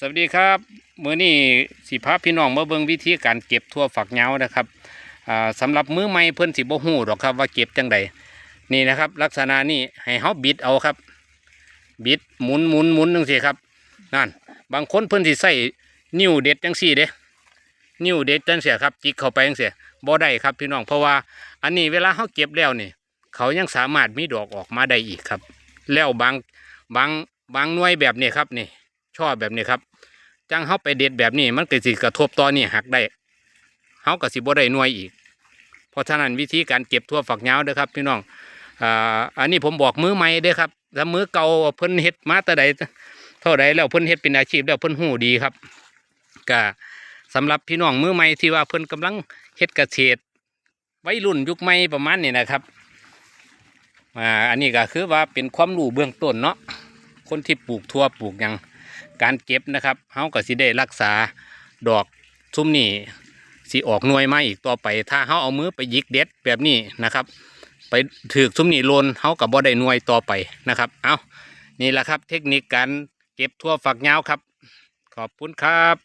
สวัสดีครับมื้อนี้สิพาพี่น้องมาเบิ่งวิธีการเก็บทั่วฝักเหงานะครับอ่าสำหรับมือใหม่เพิ่อนสิบ่ฮู้หรอกครับว่าเก็บจังใดนี่นะครับ ลักษณะนี้ให้เฮาบิดเอาครับ บิดหมุนหมุนหมุนจังซี่ครับนั่นบางคนเพิ่อนสิใส่นิ้วเด็ดจังซี่เด้นิ้วเด็ดจังซี่ครับจิกเข้าไปจังซี่บ่ได้ครับพี่น้องเพราะว่าอันนี้เวลาเฮาเก็บแล้วนี่เขายังสามารถมีดอกออกมาได้อีกครับ แล้วบางบางบางหน่วยแบบนี้ครับนี่ ช่อแบบนี้ครับ จังเฮาไปเด็ดแบบนี้มันก็สิกระทบต่อนี่หักได้เฮาก็สิบ่ได้หน่วยอีก เพราะฉะนั้นวิธีการเก็บทั่วฝักยาวเด้อครับพี่น้องอ่าอันนี้ผมบอกมือใหม่เด้อครับถ้ามือเก่าเพิ่นเฮ็ดมาแต่ใดเท่าใดแล้วเพิ่นเฮ็ดเป็นอาชีพแล้วเพิ่นหูดีครับก็สำหรับพี่น้องมือใหม่ที่ว่าเพิ่นกำลังเฮ็ดเกษตรวัยรุ่นยุคใหม่ประมาณนี้นะครับอ่าอันนี้ก็คือว่าเป็นความรู้เบื้องต้นเนาะคนที่ปลูกทั่วปลูกยัง การเก็บนะครับเฮาก็สิได้รักษาดอกซุ้มนี่สิออกหน่วยมาอีกต่อไปถ้าเฮาเอามือไปยิกเด็ดแบบนี้นะครับ ไปถือซุ้มนี่โลนเฮากับบ่ได้หน่วยต่อไปนะครับ เอานี่แหละครับเทคนิคการเก็บทั่วฝักยาวครับ ขอบคุณครับ